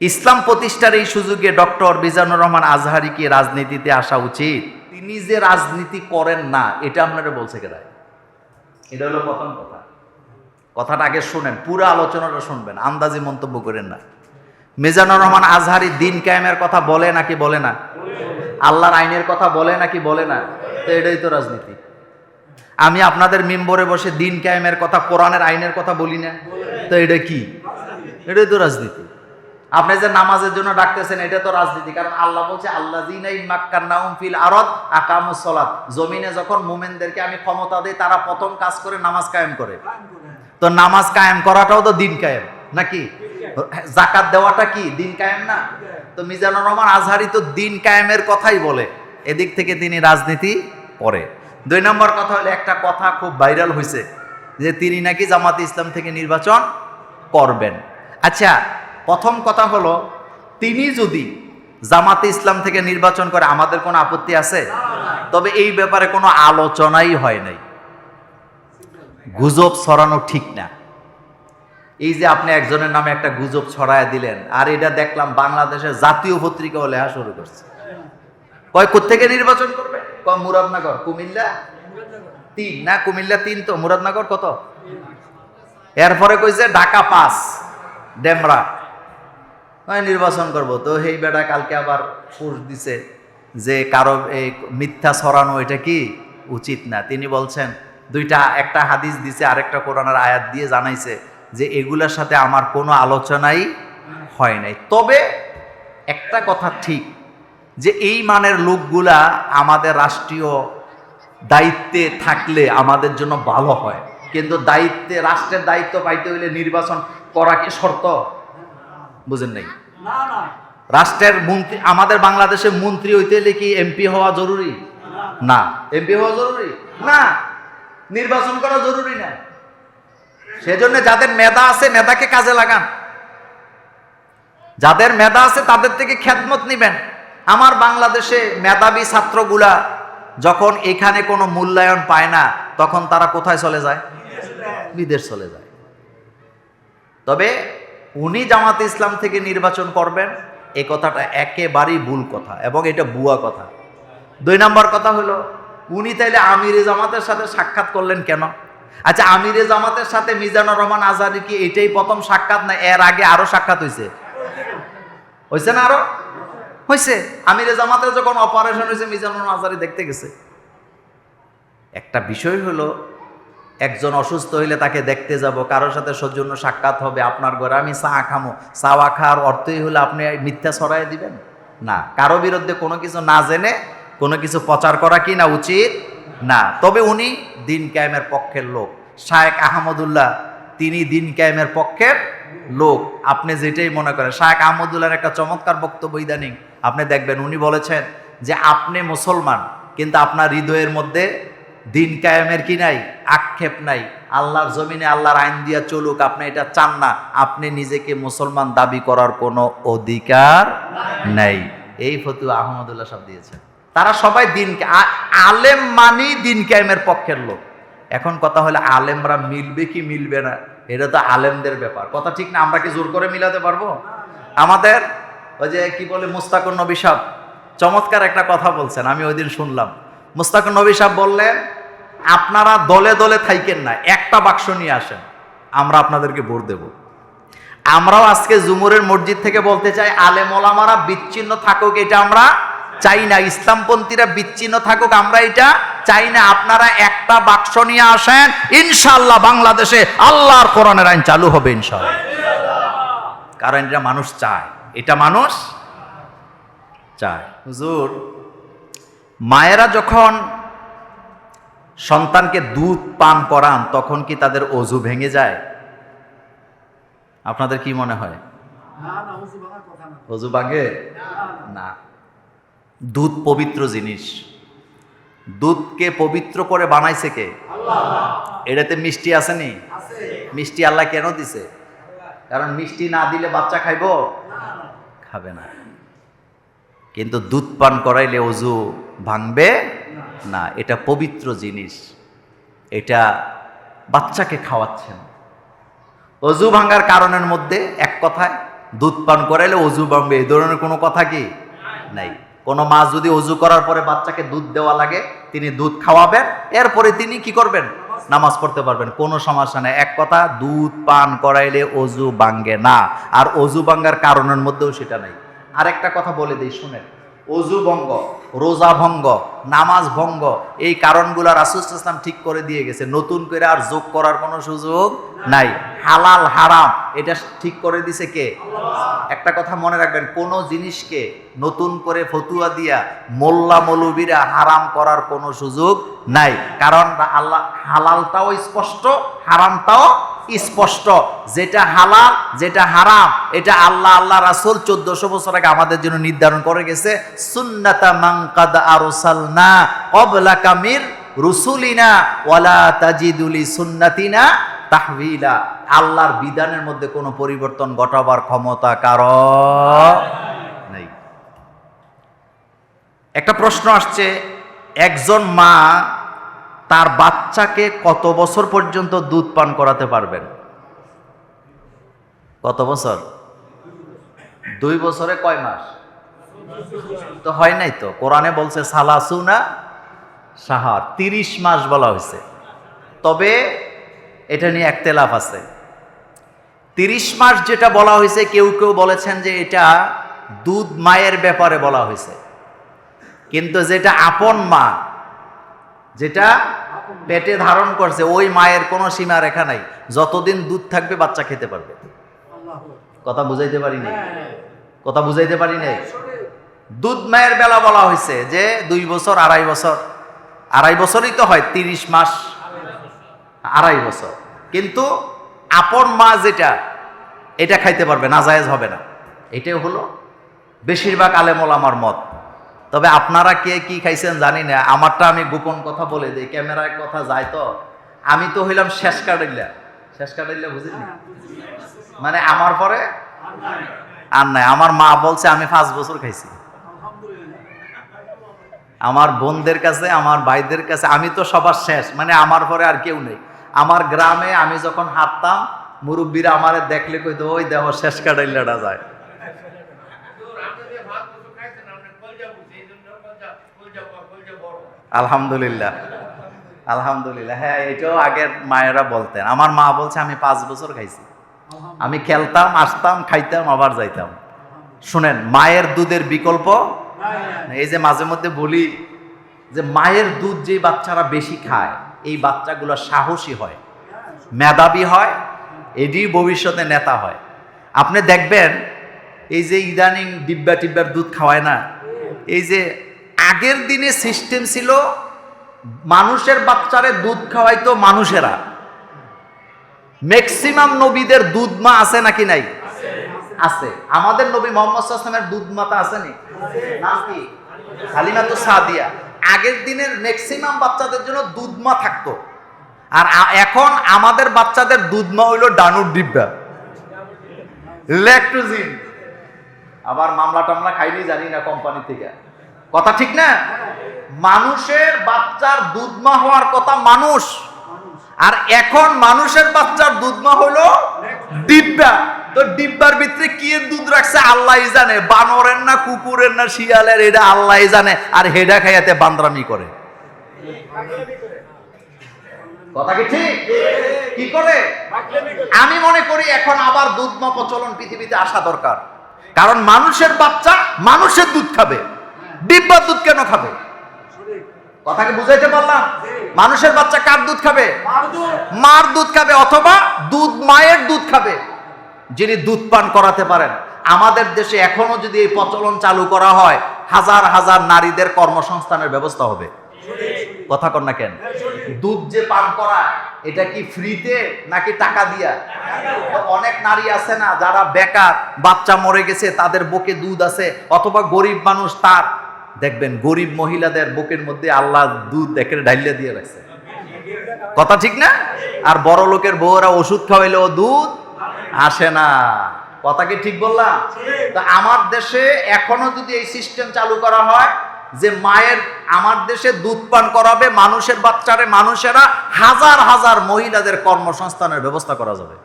ইসলাম প্রতিষ্ঠার এই সুযোগে ডক্টর মিজানুর রহমান আজহারি কি রাজনীতিতে আসা উচিত। তিনি যে রাজনীতি করেন না, এটা আপনারা বলছে কেনা এটা হলো প্রথম কথা। কথাটা আগে শুনেন, পুরো আলোচনাটা শুনবেন, আন্দাজি মন্তব্য করেন না। মিজানুর রহমান আজহারি দিন কায়েমের কথা বলে নাকি বলে না? আল্লাহর আইনের কথা বলে নাকি বলে না? তো এটাই তো রাজনীতি। আমি আপনাদের মেম্বরে বসে দিন কায়েমের কথা, কোরআনের আইনের কথা বলি না। তো এটা কি? এটাই তো রাজনীতি। আপনি যে নামাজের জন্য ডাকতেছেন, এটা তো রাজনীতি। কারণ আল্লাহ বলছে আল্লাহ ফিল আরদ আকামুস সলাত। জমিনে যখন মুমেনদেরকে আমি ক্ষমতা দিই, তারা প্রথম কাজ করে নামাজ কায়েম করে। তো নামাজ কায়েম করাটাও তো দিন কায়েম, নাকি? জাকাত দেওয়াটা কি, দিন কায়েম না? তো মিজানুর রহমান আজহারি তো দিন কায়েমের কথাই বলে। এদিক থেকে তিনি রাজনীতি করে। দুই নম্বর কথা হলো, একটা কথা খুব ভাইরাল হয়েছে যে তিনি নাকি জামাত ইসলাম থেকে নির্বাচন করবেন। আচ্ছা প্রথম কথা হলো, তিনি যদি জামাতে ইসলাম থেকে নির্বাচন করে, আমাদের কোনো আপত্তি আছে? তবে এই ব্যাপারে কোনো আলোচনাই হয় নাই। গুজব ছড়ানো ঠিক না। এই যে আপনি একজনের নামে একটা গুজব ছড়ায় দিলেন, আর এটা দেখলাম বাংলাদেশের জাতীয় পত্রিকাও লেখা শুরু করছে। কয় কোথেকে নির্বাচন করবে? কয়, মুরাদনগর, কুমিল্লা? তিন, না, কুমিল্লা তিন তো, মুরাদনগর কত? এরপরে কইছে ঢাকা পাস ডেমরা। হয় নির্বাচন করব। তো সেই বেটা কালকে আবার পুষ দিছে যে কারও এই মিথ্যা ছড়ানো এটা কি? উচিত না। তিনি বলছেন, দুইটা, একটা হাদিস দিছে, আরেকটা কোরআনের আয়াত দিয়ে জানাইছে যে এগুলোর সাথে আমার কোনো আলোচনাই হয় নাই। তবে একটা কথা ঠিক, যে এই মানের লোকগুলা আমাদের রাষ্ট্রীয় দায়িত্বে থাকলে আমাদের জন্য ভালো হয়। কিন্তু দায়িত্বে, রাষ্ট্রের দায়িত্ব পাইতে হইলে নির্বাচন করা কি শর্ত? বুঝেন নাই? রাষ্ট্রের মন্ত্রী, আমাদের বাংলাদেশে মন্ত্রী হইতে হলে কি এমপি হওয়া জরুরি? না। এমপি হওয়া জরুরি? না। নির্বাচন করা জরুরি না। সেজন্য যাদের মেধা আছে, মেধাকে কাজে লাগান। যাদের মেধা আছে, তাদের থেকে খ্যাতমত নিবেন। আমার বাংলাদেশে মেধাবী ছাত্রগুলা যখন এখানে কোনো মূল্যায়ন পায় না, তখন তারা কোথায় চলে যায়? বিদেশ চলে যায়। তবে উনি জামাতে ইসলাম থেকে নির্বাচন করবেন, এ কথাটা একেবারেই ভুল কথা এবং এটা বুয়া কথা। দুই নম্বর কথা হলো, উনি তাইলে আমিরে জামাতের সাথে সাক্ষাৎ করলেন কেন? আচ্ছা আমিরে জামাতের সাথে মিজানুর রহমান আজারি কি এটাই প্রথম সাক্ষাৎ না এর আগে আরও সাক্ষাৎ হয়েছে হয়েছে না আরও? হয়েছে আমিরে জামাতের যখন অপারেশন হয়েছে মিজানুর রহমান আজারি দেখতে গেছে। একটা বিষয় হলো একজন অসুস্থ হইলে তাকে দেখতে যাব, কারোর সাথে সৌজন্য সাক্ষাৎ হবে আপনার ঘরে, আমি চা খামো। চাওয়া খাওয়ার অর্থই হলে আপনি মিথ্যা ছড়াই দিবেন? না। কারও বিরুদ্ধে কোনো কিছু না জেনে, কোনো কিছু প্রচার করা কি না উচিত? না। তবে উনি দিন কায়েমের পক্ষের লোক। শায়েক আহমদুল্লাহ, তিনি দিন কায়েমের পক্ষের লোক। আপনি যেটাই মনে করেন। শায়েক আহমদুল্লাহর একটা চমৎকার বক্তব্য ইদানিং আপনি দেখবেন। উনি বলেছেন যে, আপনি মুসলমান, কিন্তু আপনার হৃদয়ের মধ্যে দিন কায়েমের কি নাই? আক্ষেপ নাই। আল্লাহর জমিনে আল্লাহর আইন দিয়া চলুক, আপনি এটা চান না। আপনি নিজেকে মুসলমান দাবি করার কোনো অধিকার নাই। এই ফতুয়া আহমদুল্লাহ সব দিয়েছেন। তারা সবাই দিন আ- আলেম মানি দিন কায়েমের পক্ষের লোক। এখন কথা হলো, আলেমরা মিলবে কি মিলবে না? এটা তো আলেমদের ব্যাপার। কথা ঠিক না? আমরা কি জোর করে মিলাতে পারব? আমাদের ওই যে কি বলে মুস্তাকুর নবী সাহ চমৎকার একটা কথা বলছেন, আমি ওই দিন শুনলাম। মুস্তাকুর নবী সাহ বললেন আপনারা দলে দলে থাইকেন না, একটা বাক্স নিয়ে আসেন, আমরা আপনাদেরকে ভোট দেব। আমরাও আজকে জুমুরের মসজিদ থেকে বলতে চাই, আলেম ওলামারা বিচ্ছিন্ন থাকুক, এটা আমরা চাই না। ইসলামপন্থীরা বিচ্ছিন্ন থাকুক, আমরা এটা চাই না। আপনারা একটা বাক্স নিয়ে আসেন ইনশাল্লাহ বাংলাদেশে আল্লাহর কোরআনের আইন চালু হবে ইনশাল্লাহ কারণ এটা মানুষ চায়, এটা মানুষ চায়। হুজুর, মায়েরা যখন সন্তানকে দুধ পান করান তখন কি তাদের অজু ভেঙে যায়? আপনাদের কি মনে হয়? অজু ভাঙে? না। দুধ পবিত্র জিনিস। দুধকে পবিত্র করে বানাইছে কে? এটাতে মিষ্টি আসেনি মিষ্টি আল্লাহ কেন দিছে? কারণ মিষ্টি না দিলে বাচ্চা খাইবো? খাবে না। কিন্তু দুধ পান করাইলে অজু ভাঙবে? না, এটা পবিত্র জিনিস। এটা বাচ্চাকে খাওয়াচ্ছেন। অজু ভাঙার কারণের মধ্যে এক কথায়, দুধ পান করাইলে অজু ভাঙবে। এই ধরনের কোনো কথা কি? নাই। কোনো মা যদি অজু করার পরে বাচ্চাকে দুধ দেওয়া লাগে, তিনি দুধ খাওয়াবেন, এরপরে তিনি কি করবেন? নামাজ পড়তে পারবেন। কোনো সমস্যা নেই। এক কথা, দুধ পান করাইলে অজু ভাঙ্গে না। আর অজু ভাঙ্গার কারণের মধ্যেও সেটা নাই। আরেকটা কথা বলে দিই, শুনেন। অজু ভঙ্গ। রোজা ভঙ্গ, নামাজ ভঙ্গ, এই কারণগুলো রাসুল ঠিক করে দিয়ে গেছে। নতুন করে আর যোগ করার কোনো সুযোগ নাই। হালাল, হারাম, এটা ঠিক করে দিছে কে? একটা কথা মনে রাখবেন, কোন জিনিসকে নতুন করে ফতুয়া দিয়া মোল্লা মৌলবীরা হারাম করার কোনো সুযোগ নাই। কারণ আল্লাহ হালালটাও স্পষ্ট, হারামটাও স্পষ্ট, যেটা হালাল, যেটা হারাম, এটা আল্লাহ আল্লাহ রাসূল চোদ্দশো বছর আগে আমাদের জন্য নির্ধারণ করে গেছে। সুন্নাতা মাংকাদ আরসালনা কবলা কামির রুসুলিনা ওয়ালা তাজিদুলি সুন্নাতিনা তাহবিলা। আল্লাহর বিধানের মধ্যে কোনো পরিবর্তন ঘটাবার ক্ষমতা কারও নেই। একটা প্রশ্ন আসছে, একজন মা তার বাচ্চাকে কত বছর পর্যন্ত দুধ পান করাতে পারবেন? কত বছর? দুই বছরে কয় মাস? তো হয় নাই তো। কোরআনে বলছে, সালাসুনা সাহার, তিরিশ মাস বলা হয়েছে। তবে এটা নিয়ে একতেলাফ আছে। তিরিশ মাস যেটা বলা হয়েছে, কেউ কেউ বলেছেন যে এটা দুধ মায়ের ব্যাপারে বলা হয়েছে। কিন্তু যেটা আপন মা যেটা পেটে ধারণ করছে, ওই মায়ের কোনো সীমা রেখা নাই। যতদিন দুধ থাকবে, বাচ্চা খেতে পারবে। কথা বুঝাইতে পারি নাই? কথা বুঝাইতে পারি নাই? দুধ মায়ের বেলা বলা হয়েছে যে, দুই বছর, আড়াই বছর। আড়াই বছরই তো হয়, তিরিশ মাস। আড়াই বছর। কিন্তু আপন মা যেটা, এটা খাইতে পারবে না, জায়েজ হবে না। এটাই হলো বেশিরভাগ আলেমল আমার মত। তবে আপনারা কে কি খাইছেন জানি না, আমারটা আমি গোপন কথা বলে দিই, ক্যামেরায় কথা যায় তো। আমি তো হইলাম শেষ কাটাইলা। শেষ কাটাইলা বুঝিনি মানে আমার পরে আর নাই, আমার মা বলছে আমি পাঁচ বছর খাইছি। আমার বোনদের কাছে, আমার ভাইদের কাছে, আমি তো সবার শেষ মানে আমার পরে আর কেউ নেই। আমার গ্রামে আমি যখন হাঁটতাম, মুরব্বীরা আমারে দেখলে কইতো, ওই দেহ শেষ কাটাইলাটা যায়। আলহামদুলিল্লাহ। আলহামদুলিল্লাহ। হ্যাঁ এটাও আগের মায়েরা বলতেন। আমার মা বলছে, আমি পাঁচ বছর খাইছি। আমি খেলতাম, আসতাম, খাইতাম, আবার যাইতাম। শুনেন, মায়ের দুধের বিকল্প এই যে মাঝে মধ্যে বলি যে মায়ের দুধ যে বাচ্চারা বেশি খায়, এই বাচ্চাগুলো সাহসী হয়, মেধাবী হয়, এটি ভবিষ্যতে নেতা হয়। আপনি দেখবেন, এই যে ইদানিং ডিব্বা টিব্বার দুধ খাওয়ায় না এই যে আগের দিনে সিস্টেম ছিল, মানুষের বাচ্চারে দুধ খাওয়াইতো মানুষেরা। ম্যাক্সিমাম নবীদের দুধ মা আছে নাকি নাই? আছে। আমাদের নবী মোহাম্মদ আসলামের দুধ মাতা আসেনি নাম কি? হালিমা তো সাদিয়া। আগের দিনের ম্যাক্সিমাম বাচ্চাদের জন্য দুধ মা থাকতো। আর এখন আমাদের বাচ্চাদের দুধ মা হইল ডানুর ডিব্বা। ল্যাকটোজিন আবার মামলা টামলা খাইনি, জানি না কোম্পানি থেকে। কথা ঠিক না? মানুষের বাচ্চার দুধমা হওয়ার কথা মানুষ। আর এখন মানুষের বাচ্চার দুধ মা হলো ডিব্বা। তো ডিব্বার ভিতরে কি দুধ রাখছে আল্লাহ জানে। বানরের না কুকুরের না শিয়ালের, এটা আল্লাহ জানে। আর হেডা খাইয়াতে বান্দরামি করে। কথা কি করে? আমি মনে করি এখন আবার দুধ মা প্রচলন পৃথিবীতে আসা দরকার। কারণ মানুষের বাচ্চা মানুষের দুধ খাবে। ডিব্বার দুধ কেন খাবে? কথাকে বুঝাইতে পারলাম? মানুষের বাচ্চা কার দুধ খাবে? মার দুধ। খাবে অথবা দুধ মায়ের দুধ খাবে যিনি দুধ পান করাতে পারেন। আমাদের দেশে এখনও যদি এই প্রচলন চালু করা হয় হাজার হাজার নারীদের কর্মসংস্থানের ব্যবস্থা হবে। কথা কর না কেন? দুধ যে পান করা এটা কি ফ্রিতে নাকি টাকা দিয়া? অনেক নারী আছে না যারা বেকার বাচ্চা মরে গেছে তাদের বুকে দুধ আছে অথবা গরিব মানুষ তার। দেখবেন গরিব মহিলাদের বুকের মধ্যে আল্লাহ দুধ দেখে ঢাইলে দিয়ে রাখছে। কথা ঠিক না? আর বড় লোকের বউরা ওষুধ খাওয়াইলেও দুধ আসে না। কথা কি ঠিক বললাম? তা আমার দেশে এখনও যদি এই সিস্টেম চালু করা হয় যে মায়ের আমার দেশে দুধ পান করাবে, মানুষের বাচ্চারে মানুষেরা হাজার হাজার মহিলাদের কর্মসংস্থানের ব্যবস্থা করা যাবে।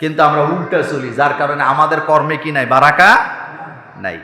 কিন্তু আমরা উল্টা চলি, যার কারণে আমাদের কর্মে কি নাই, বারাকা নাই।